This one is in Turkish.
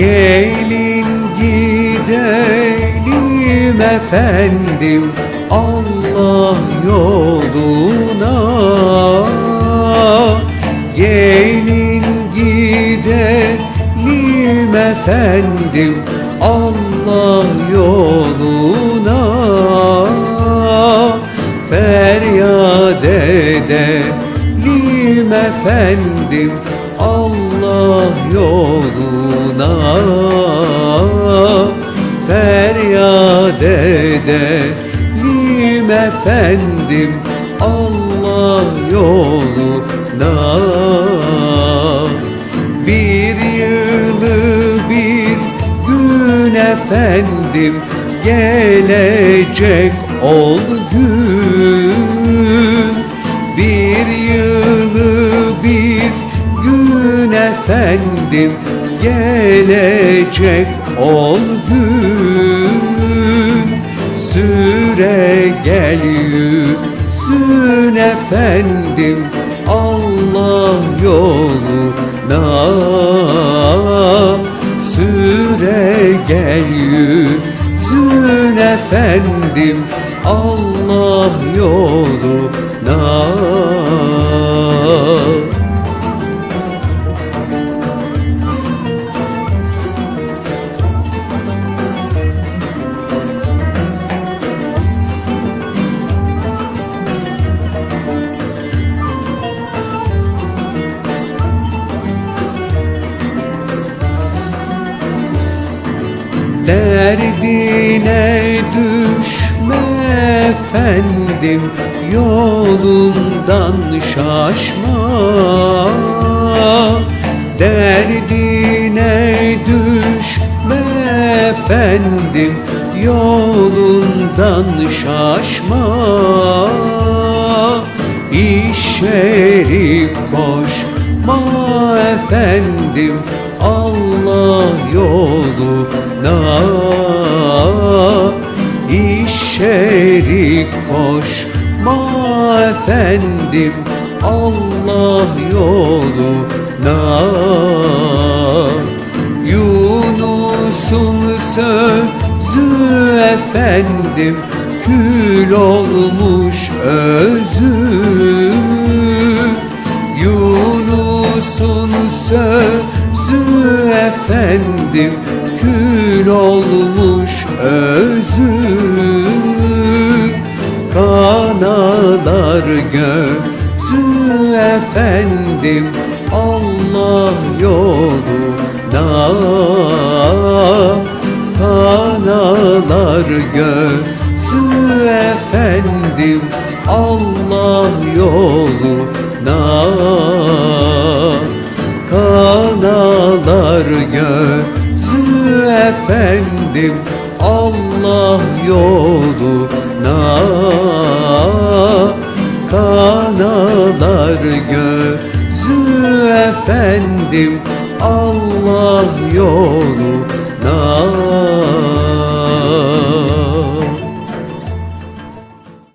Gelin gidelim efendim Allah yoluna. Gelin gidelim efendim Allah yoluna. Feryat edelim efendim Allah yoluna. Feryat edelim efendim Allah yoluna. Bir yılı bir gün efendim Gelecek ol gün efendim Gelecek ol gün. Süre gel yüzün efendim Allah yoluna. Süre gel yüzün efendim Allah yoluna Derdine düşme efendim Yolundan şaşma. Derdine düşme efendim Yolundan şaşma. İşeri koşma efendim Allah yoluna İşeri koşma efendim Allah yoluna. Yunus'un sözü efendim Kül olmuş özü. Yunus'un sözü efendim Kül olmuş özü Kanalar gözü efendim Allah yoluna Kanalar gözü efendim Allah yoluna kanalar gözü efendim Allah yoluna.